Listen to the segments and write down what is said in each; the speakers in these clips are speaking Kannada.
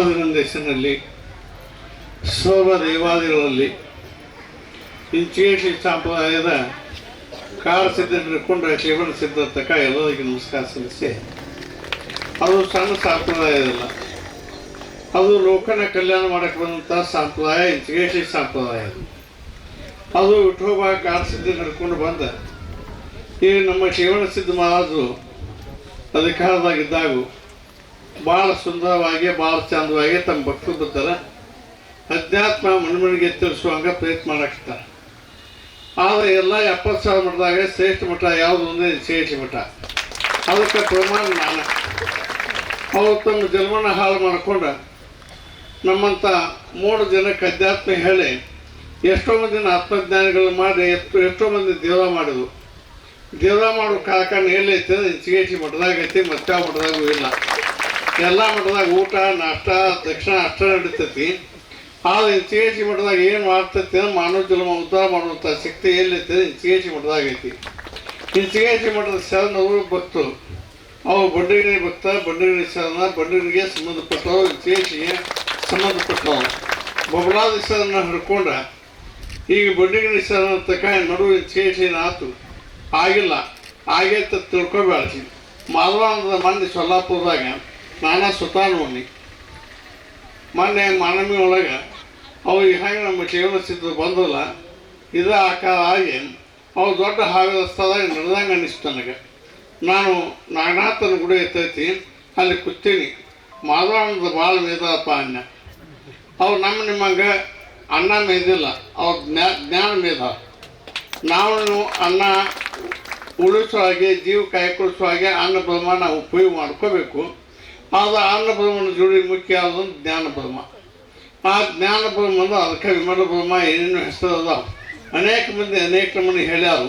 ಮಾಧುವಿನ ಹೆಸರಿನಲ್ಲಿ ಸರ್ವ ದೇವಾದಿಗಳಲ್ಲಿ ಇಂಚೇಷಿ ಸಂಪ್ರದಾಯದ ಕಾಲ ಹಿಡ್ಕೊಂಡು ಶ್ರೀವಣ ಸಿದ್ಧ ತಕ್ಕ ಎಲ್ಲರಿಗೆ ನಮಸ್ಕಾರ ಸಲ್ಲಿಸಿ. ಅದು ಸಣ್ಣ ಸಂಪ್ರದಾಯದಲ್ಲ ಅದು ಲೋಕನ ಕಲ್ಯಾಣ ಮಾಡಕ್ಕೆ ಬಂದಂಥ ಸಂಪ್ರದಾಯ ಇಂಚಿಗೇಶಿ ಸಂಪ್ರದಾಯ. ಅದು ವಿಠೋಬ ಕಾಲ ಸಿದ್ಧ ನಡ್ಕೊಂಡು ಬಂದ. ಈ ನಮ್ಮ ಶಿವನ ಸಿದ್ಧ ಮಹಾರಾಜರು ಅಧಿಕಾರದಾಗಿದ್ದಾಗ ಭಾಳ ಸುಂದರವಾಗಿ ಭಾಳ ಚಂದವಾಗಿ ತಮ್ಮ ಭಕ್ತರು ಬರ್ತಾರೆ ಅಧ್ಯಾತ್ಮ ಮಣ್ಮಣಿಗೆ ತಿಳಿಸುವಂಗ ಪ್ರಯತ್ನ ಮಾಡಾಕ್ತಾರೆ ಆದರೆ ಎಲ್ಲ ಎಪ್ಪತ್ತು ಸಾವಿರ ಮಠದಾಗ ಶ್ರೇಷ್ಠ ಮಠ ಯಾವುದು ಅಂದರೆ ಶ್ರೇಷ್ಠ ಮಠ. ಅದಕ್ಕೆ ಪ್ರಮಾಣ ನಾನು ಅವರು ತಮ್ಮ ಜನ್ಮನ ಹಾಳು ಮಾಡಿಕೊಂಡು ನಮ್ಮಂಥ ಮೂರು ಜನಕ್ಕೆ ಅಧ್ಯಾತ್ಮ ಹೇಳಿ ಎಷ್ಟೋ ಮಂದಿನ ಆತ್ಮಜ್ಞಾನಿಗಳು ಮಾಡಿ, ಎಷ್ಟು ಎಷ್ಟೋ ಮಂದಿ ದೇವ ಮಾಡಿದ್ರು. ದೇವ ಮಾಡೋ ಕಾರ್ಖಾನೆ ಎಲ್ಲೈತೆ ಚಿಗೇಟಿ ಮಠದಾಗ ಐತಿ ಮತ್ತೆ ಮಠದಾಗೂ ಇಲ್ಲ. ಎಲ್ಲ ಮಠದಾಗ ಊಟ, ನಾಷ್ಟ, ದಕ್ಷಿಣ ಅಷ್ಟ ನಡೀತೈತಿ. ಆದ್ರೆ ಚಿಗೇಟಿ ಮಠದಾಗ ಏನು ಮಾಡ್ತೈತಿ ಅಂದ್ರೆ ಮಾನವ ಜನ್ಮ ಉದ್ಧಾರ ಮಾಡುವಂಥ ಶಕ್ತಿ ಎಲ್ಲೈತೆ ಚಿಗೇಟಿ ಮಠದಾಗ ಐತಿ. ಈ ಚಿಗೇಟಿ ಮಠದ ಶರಣವರು ಭಕ್ತರು. ಅವು ಬಂಡಗಿರಿ ಭಕ್ತ ಬಂಡಗಿರಿ ಶರಣ ಬಂಡಗಿರಿಗೆ ಸಂಬಂಧಪಟ್ಟವರು ಸಿಗೆ ಸಂಬಂಧಪಟ್ಟವರು. ಬಬಲಾದ ಶರಣ ಹಿಡ್ಕೊಂಡ, ಈಗ ಬಂಡಗಿರಿ ಶರಣ ತಕ್ಕ ನಡುವೆ ಚಿಗೇಟಿ ಆತು. ಆಗಿಲ್ಲ. ಆಗೈತೆ ತಿಳ್ಕೊಬೇಡ. ಮಾಧವಾನಂದ ಮಂದಿ ಸೊಲ್ಲಾಪುರದಾಗ ನಾನಾ ಸುತಾ ಮೊನ್ನೆ ಮಾನವಿ ಒಳಗೆ ಅವು ಹೆಂಗೆ ನಮ್ಮ ಜೀವನ ಬಂದಲ್ಲ, ಇದು ಆಕಾರ ಆಗಿ ಅವು ದೊಡ್ಡ ಹಾವಿನ ಸ್ಥಳದಾಗ ನಡೆದಂಗೆ ಅನ್ನಿಸ್ತು ನನಗೆ. ನಾನು ನಾಗನಾಥನ ಗುಡಿ ಎತ್ತೈತಿ, ಅಲ್ಲಿ ಕೂತೀನಿ. ಮಾಧವಾನಂದ ಭಾಳ ಮೇದಪ್ಪ ಅನ್ನ. ಅವು ನಮ್ಮ ನಿಮ್ಮಂಗೆ ಅನ್ನ ಮೇದಿಲ್ಲ, ಅವ್ರ ಜ್ಞಾ, ಜ್ಞಾನ ಮೇದ ನಾವು ಅನ್ನ ಉಳಿಸೋ ಹಾಗೆ, ಜೀವ ಕಾಯ್ಕೊಳಿಸೋ ಹಾಗೆ, ಅನ್ನ ನಾವು ಉಪಯೋಗ ಮಾಡ್ಕೋಬೇಕು. ಆದ್ರೆ ಅನ್ನ ಬ್ರಹ್ಮನ ಜೋಡಿ ಮುಖ್ಯ ಯಾವುದು ಜ್ಞಾನ ಬ್ರಹ್ಮ ಆ ಜ್ಞಾನ ಬ್ರಹ್ಮ ಅಂದ್ರೆ ಅದಕ್ಕೆ ವಿಮಲಭ್ರಮ ಏನೇನು ಹೆಸರು ಅದಾವ ಅನೇಕ ಮಂದಿ ಅನೇಕ ಮಂದಿ ಹೇಳ್ಯಾರು.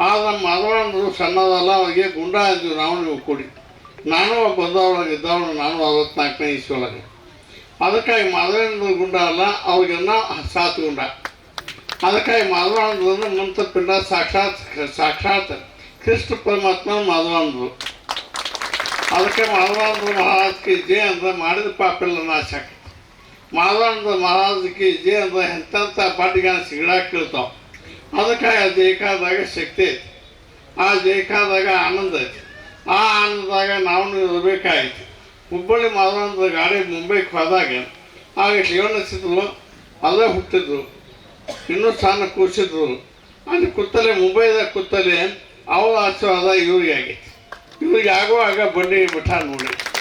ಆದ್ರೆ ನಮ್ಮ ಸಣ್ಣದಲ್ಲ ಅವಾಗೆ ಗುಂಡ ಅಂದ್ವಿ ನೀವು ಕೂಡಿ. ನಾನು ಒಬ್ಬ ಬಂದವಳಾಗ ಇದ್ದವಳು, ನಾನು ಅರವತ್ನಾಲ್ಕನೇ ಇಸ್ವೊಳಗೆ ಅದಕ್ಕಾಗಿ ಮಾಧವೇಂದ್ರ ಗುಂಡ ಅಲ್ಲ, ಅವ್ರಿಗೆಲ್ಲ ಸಾತ್ ಗುಂಡ. ಅದಕ್ಕಾಗಿ ಮಾಧವಾನಂದ್ರು ಮಂತ್ರ ಪಿಂಡ ಸಾಕ್ಷಾತ್ ಸಾಕ್ಷಾತ್ ಕೃಷ್ಣ ಪರಮಾತ್ಮ ಮಾಧವಾನಂದರು ಅದಕ್ಕೆ ಮಾಧವಾನಂದ ಮಹಾರಾಜಕ್ಕೆ ಜಯ ಅಂದ್ರೆ ಮಾಡಿದ ಪಾಪಿಲ್ಲ ನಾಶಕ ಮಾಧವಾನಂದ ಮಹಾರಾಜಕ್ಕೆ ಜಯ ಅಂದ್ರೆ ಎಂತೆಂಥ ಪಾಟಿಗಾನ ಸಿಗಡಾಕ್ ಅದಕ್ಕೆ ಆ ಜೈಕಾದಾಗ ಶಕ್ತಿ ಐತಿ. ಆ ಜೈಕಾದಾಗ ಆನಂದ ಐತಿ. ಆ ಆನಂದದಾಗ ನಾವು ಇರಬೇಕಾಯ್ತು ಹುಬ್ಬಳ್ಳಿ ಮಾಧವಾನಂದ ಗಾಡಿ ಮುಂಬೈಗೆ ಹೋದಾಗ ಆಗ ಶಿವನಿಸಿದ್ರು ಅಲ್ಲೇ ಹುಟ್ಟಿದ್ರು. ಇನ್ನೂ ಸಣ್ಣ ಕೂಸಿದ್ರು ಅಲ್ಲಿ ಕೂತಲೆ ಮುಂಬೈದಾಗ ಕೂತಲೆ ಅವಳ ಆಶೀರ್ವಾದ ಇವರಿಗೆ ಆಗೈತಿ. ಇವ್ರಿಗೆ ಆಗುವಾಗ ಬನ್ನಿ ಬಿಟ್ಟ ನೋಡಿ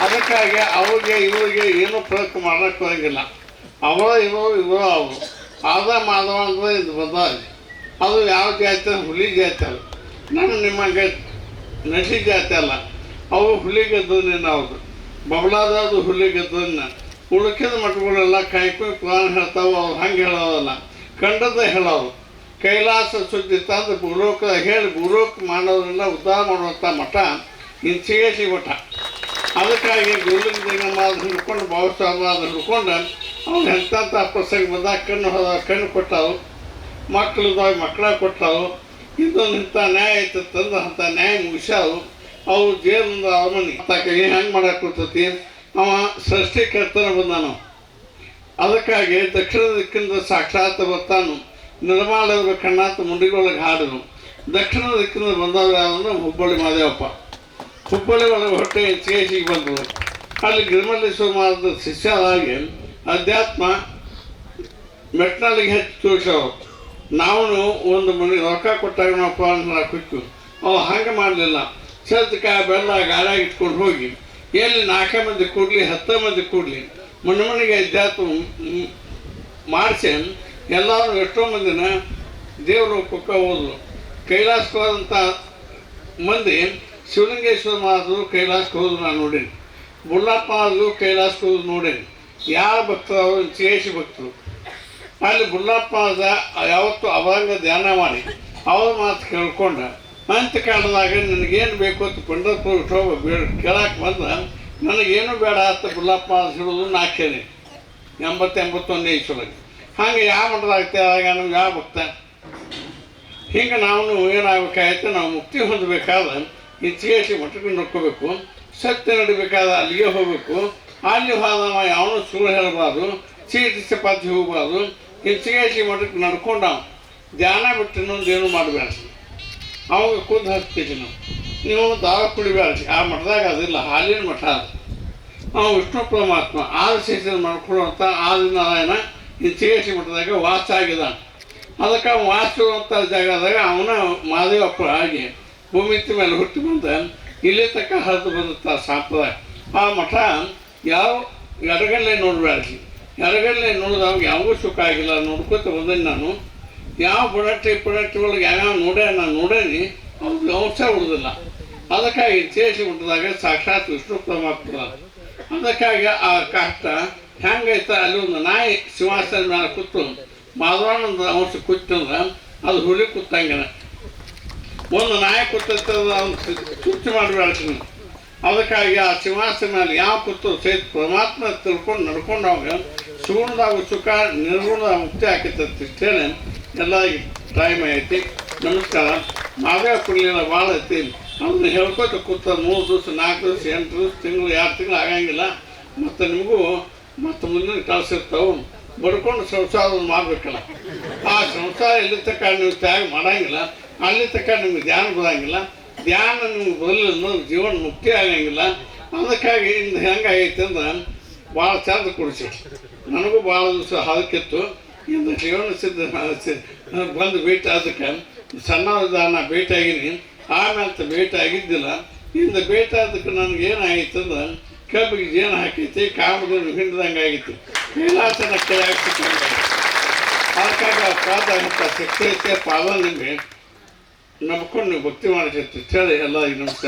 ಅದಕ್ಕಾಗಿ ಅವ್ರಿಗೆ, ಇವರಿಗೆ ಏನೂ ಪ್ರಯತ್ನ ಮಾಡಕ್ಕೆ ಹೋಗಿಲ್ಲ. ಅವರ, ಇವರು ಇವರು, ಅವರು. ಆದ ಮಾಧವ ಅಂದರೆ ಇದು ಬದಲಾಗಿ. ಅದು ಯಾವ ಜಾತಿ, ಹುಲಿ ಜಾತಿ ಅಲ್ಲ. ನಮ್ಮ ನಿಮಗೆ ನಟಿ ಜಾತಿ ಅಲ್ಲ. ಅವು ಹುಲಿ ಗೆದ್ದನ್ನ ಅವರು? ಬಬಲಾದದು ಹುಲಿ ಗೆದ್ದನ್ನ ಉಳುಕಿದ ಮಠಗಳೆಲ್ಲ ಕಾಯ್ಕೊಂಡು ಪುರಾಣ ಹೇಳ್ತಾವೆ, ಅವ್ರು ಹಂಗೆ ಹೇಳೋದಲ್ಲ. ಕಂಡದ ಹೇಳೋರು. ಕೈಲಾಸ ಸುದ್ದಿ ತಂದು ಭೂಲೋಕ ಹೇಳಿ ಭೂಲೋಕ ಮಾಡೋದ್ರಿಂದ ಉದ್ಧಾರ ಮಾಡುವಂಥ ಮಠ ಇಂಚಿಗೇಸಿ ಮಠ. ಅದಕ್ಕಾಗಿ ಗುರುಲಿಂಗ ಹಿಡ್ಕೊಂಡು ಭಾವಸ್ವಾಮ ಹಿಡ್ಕೊಂಡು ಅವ್ನು ಎಂಥ ಪ್ರಸಂಗ ಬಂದಾಗ ಕಣ್ಣು ಹೋದ, ಕಣ್ಣು ಕೊಟ್ಟಾವು ಮಕ್ಕಳದಾಗ ಮಕ್ಕಳ ಕೊಟ್ಟವು ಇದೊಂದು ಇಂಥ ನ್ಯಾಯ ಐತೆ ತಂದು ಅಂಥ ನ್ಯಾಯ ಮುಗಿಸ್ಯಾವು ಅವು ಜೇಲಿಂದ ಅವಮನಿ ಏನು ಹೆಂಗೆ ಮಾಡಕ್ಕೆ ಕೊಡ್ತತಿ ಅವ ಸೃಷ್ಟಿಕರ್ತನ ಬಂದಾನು. ಅದಕ್ಕಾಗಿ ದಕ್ಷಿಣ ದಿಕ್ಕಿಂದ ಸಾಕ್ಷಾತ್ ಬರ್ತಾನು. ನಿರ್ಮಾಣ ಕಣ್ಣಾತ ಮುಂಡಿಗೊಳಗೆ ಹಾಡನು ದಕ್ಷಿಣ ದಿಕ್ಕಿನಲ್ಲಿ ಬಂದವರು ಯಾರು ಹುಬ್ಬಳ್ಳಿ ಮಾದೇವಪ್ಪ. ಹುಬ್ಬಳ್ಳಿ ಒಳಗೆ ಹೊಟ್ಟೆ ಹೆಚ್ಚಿಗೆ ಬಂದರು. ಅಲ್ಲಿ ಗಿರಿಮಲ್ಲೇಶ್ವರ ಮಹಾರಾಜ ಶಿಷ್ಯರಾಗಿ ಅಧ್ಯಾತ್ಮ ಮೆಟ್ಟಿನಲ್ಲಿಗೆ ಹೆಚ್ಚು ತೋರಿಸೋರು ನಾವು ಒಂದು ಮನೆಗೆ ರೊಕ್ಕ ಕೊಟ್ಟಾಗ ನಾವು ಪ್ರಾಣ ಕುಚ್ಚು ಅವು ಹಂಗೆ ಮಾಡಲಿಲ್ಲ. ಸದ್ಕಾಯ ಬೆಲ್ಲ ಗಾಳಿ ಇಟ್ಕೊಂಡು ಹೋಗಿ, ಎಲ್ಲಿ ನಾಲ್ಕೇ ಮಂದಿ ಕೂಡಲಿ, ಹತ್ತೇ ಮಂದಿ ಕೂಡಲಿ, ಮನೆ ಮನೆಗೆ ಅಧ್ಯಾತ್ಮ ಮಾಡಿಸಿ ಎಲ್ಲರೂ ಎಷ್ಟೋ ಮಂದಿನ ದೇವರು ಕುಕ್ಕ ಹೋದ್ರು. ಕೈಲಾಸಕ್ಕೆ ಮಂದಿ ಶಿವಲಿಂಗೇಶ್ವರ ಮಹಾರಾಜರು ಕೈಲಾಸಕ್ಕೆ ಹೋದ್ರು ನಾನು ನೋಡೀನಿ. ಬುಳ್ಳಪ್ಪ ಮಹಾರಾಜರು ಕೈಲಾಸಕ್ಕೆ ಹೋದ್ರು ನೋಡೀನಿ. ಯಾರು ಭಕ್ತರು? ಅವರು ಚೇಸಿ ಭಕ್ತರು. ಅಲ್ಲಿ ಬುಳ್ಳಪ್ಪ ಮಹಾರಾಜ ಯಾವತ್ತು ಅವಾಗ ಧ್ಯಾನ ಮಾಡಿ ಅವ್ರ ಮಾತು ಕೇಳ್ಕೊಂಡ. ಅಂತ ಕಾಣದಾಗ ನನಗೇನು ಬೇಕು ಅಂತ ಪಂಡರ್ಪುರ ವಿಠೋಬ ಬೇಡ ಕೇಳಕ್ಕೆ ಬಂದ, ನನಗೇನು ಬೇಡ ಅಂತ ಬುಳ್ಳಪ್ಪ ಮಹಾರಾಜ್ ಹೇಳೋದು ನಾ ಕೇಳಿ ಎಂಬತ್ತು ಎಂಬತ್ತೊಂದನೇ ಇಸ್ವೊಳಗೆ ಹಾಗೆ ಯಾವ ಮಠದಾಗ್ತದೆ ಆಗ ನಮ್ಗೆ ಯಾವ ಭಕ್ತ ಹಿಂಗೆ ನಾವು ಏನಾಗಬೇಕಾಯ್ತು, ನಾವು ಮುಕ್ತಿ ಹೊಂದಬೇಕಾದ ಚಿಗೇಸಿ ಮಠಕ್ಕೆ ನೋಡ್ಕೋಬೇಕು, ಸತ್ಯ ನಡಿಬೇಕಾದ ಅಲ್ಲಿಗೆ ಹೋಗಬೇಕು. ಅಲ್ಲಿ ಹೋದವ ಯಾವನು ಸುಳ್ಳು ಹೇಳಬಾರ್ದು ಚೀಟಿ ಚಪಾತಿ ಹೋಗಬಾರ್ದು, ಇತಿಹಾಸಿ ಮಠಕ್ಕೆ ನಾವು ಧ್ಯಾನ ಬಿಟ್ಟು ಇನ್ನೊಂದು ಏನು ಮಾಡಬೇಡ್ರಿ ಅವಾಗ ಖುದ್ದು ಹಚ್ತೀವಿ ನಾವು. ನೀವು ದಾರ ಕುಡಿಬೇಡ್ರಿ ಆ ಮಠದಾಗ ಅದಿಲ್ಲ, ಹಾಲಿನ ಮಠ ಅದು. ನಾವು ವಿಷ್ಣು ಪರಮಾತ್ಮ ಆದಿಶೇಷನ ಮಾಡ್ಕೊಳ್ಳುವಂಥ ಆದಿನಾರಾಯಣ ಈ ಚೇಸಿ ಮಠದಾಗ ವಾಸ ಆಗಿದ ಅದಕ್ಕೆ ಅವ ಅಂತ ಜಾಗದಾಗ ಅವನ ಮಾದೇವಪ್ಪ ಆಗಿ ಭೂಮಿತಿ ಮೇಲೆ ಹುಟ್ಟಿ ಬಂದ ಇಲ್ಲಿ ತಕ್ಕ ಹರಿದು ಬಂದಂಥ ಸಾಂಪ್ರದಾಯ. ಆ ಮಠ ಯಾವ ಎಡಗಲ್ಲೇ ನೋಡಬೇಡ್ರಿ. ಎಡಗಲ್ಲೇ ನೋಡಿದವಾಗ ಯಾವಾಗೂ ಸುಖ ಆಗಿಲ್ಲ. ನೋಡ್ಕೊತ ಬಂದೇನೆ ನಾನು. ಯಾವ ಬುಡಟ್ಟಿ ಪುಡಟ್ಟಿ ಒಳಗೆ ಯಾವ್ಯಾವ ನೋಡೇ ನಾನು ನೋಡೇನಿ ಅವ್ರಿಗೆ ಅಂಶ ಉಳಿದಿಲ್ಲ. ಅದಕ್ಕಾಗಿ ಚೇಸಿ ಮಠದಾಗ ಸಾಕ್ಷಾತ್ ವಿಷ್ಣು ಪರಮಾತ್ಮ ಅದಕ್ಕಾಗಿ ಆ ಕಷ್ಟ ಹೆಂಗೈತ ಅಲ್ಲಿ ಒಂದು ನಾಯಿ ಸಿಂಹಾಸನ ಮೇಲೆ ಕೂತು ಮಾಧವಾನಂದ ಅಂಶ ಕೂತಂದ್ರೆ ಅದು ಹುಲಿ ಕೂತಂಗಿನ. ಒಂದು ನಾಯಿ ಕೂತೈತೆ ಅವ್ನು ತುಚ್ಚು ಮಾಡಬೇಡ್ತೀನಿ. ಅದಕ್ಕಾಗಿ ಆ ಸಿಂಹಾಸನ ಮೇಲೆ ಯಾವ ಕೂತು ಸಹಿತ ಪರಮಾತ್ಮ ತಿಳ್ಕೊಂಡು ನಡ್ಕೊಂಡು ಅವಾಗ ಸುಗುಣದಾಗ ಸುಖ ನಿರ್ಗುಣದ ಮುಕ್ತಿ ಆಕೈತಂತ ಇಷ್ಟೇನೆ. ಎಲ್ಲ ಟೈಮ್ ಐತಿ. ನಮಸ್ಕಾರ. ಮಾವೇ ಕುಡಿಲಿಲ್ಲ ಭಾಳ ಐತಿ. ಅದನ್ನ ಹೇಳ್ಕೊತ ಕೂತ ಮೂರು ದಿವಸ, ನಾಲ್ಕು ದಿವಸ, ಎಂಟು ದಿವಸ, ತಿಂಗಳು, ಎರಡು ತಿಂಗಳು ಆಗಂಗಿಲ್ಲ. ಮತ್ತು ನಿಮಗೂ ಮತ್ತು ಮುಂದಿನ ಕೆಲಸ ಇರ್ತಾವೆ. ಬಡ್ಕೊಂಡು ಸಂಸಾರ ಮಾಡಬೇಕಲ್ಲ. ಆ ಸಂಸಾರ ಎಲ್ಲಿ ತಕ್ಕ ನೀವು ತ್ಯಾಗ ಮಾಡಂಗಿಲ್ಲ ಅಲ್ಲಿ ತಕ್ಕ ನಿಮ್ಗೆ ಧ್ಯಾನ ಬರೋಂಗಿಲ್ಲ, ಧ್ಯಾನ ನಿಮ್ಗೆ ಬರಲಿಲ್ಲ ಜೀವನ ಮುಕ್ತಿ ಆಗಂಗಿಲ್ಲ ಅದಕ್ಕಾಗಿ ಇಂದು ಹೆಂಗಾಗೈತೆ ಅಂದ್ರೆ ಭಾಳ ಚಂದ ಕೊಡಿಸಿ. ನನಗೂ ಭಾಳ ದಿವಸ ಹದಕ್ಕಿತ್ತು ಇಂದು ಜೀವನ ಸಿದ್ಧ ಬಂದು ಭೇಟಿ ಅದಕ್ಕೆ ಸಣ್ಣ ಭೇಟಿ ಆಗಿನಿ ಆಮೇಲೆ ಭೇಟಿ ಆಗಿದ್ದಿಲ್ಲ ಇಂದು ಭೇಟಿ ಅದಕ್ಕೆ ನನಗೆ ಅಂದ್ರೆ ಕಬ್ಬಿಗೆ ಜೇನು ಹಾಕೈತಿ ಕಾಮದ ಹಿಂಡ್ದಂಗೆ ಆಗಿತ್ತು. ಕೈಲಾಸನ ಕೈ ಹಾಕ್ಸಿತ್ತು ಅದಕ್ಕಾಗಿ ಆ ಅಂತ ಶಕ್ತಿ ಐತೆ ನಿಮಗೆ ನಂಬ್ಕೊಂಡು ನೀವು ಭಕ್ತಿ ಮಾಡಿರ್ತೀವಿ ಹೇಳಿ ಎಲ್ಲ ನಮಸ್ಕಾರ.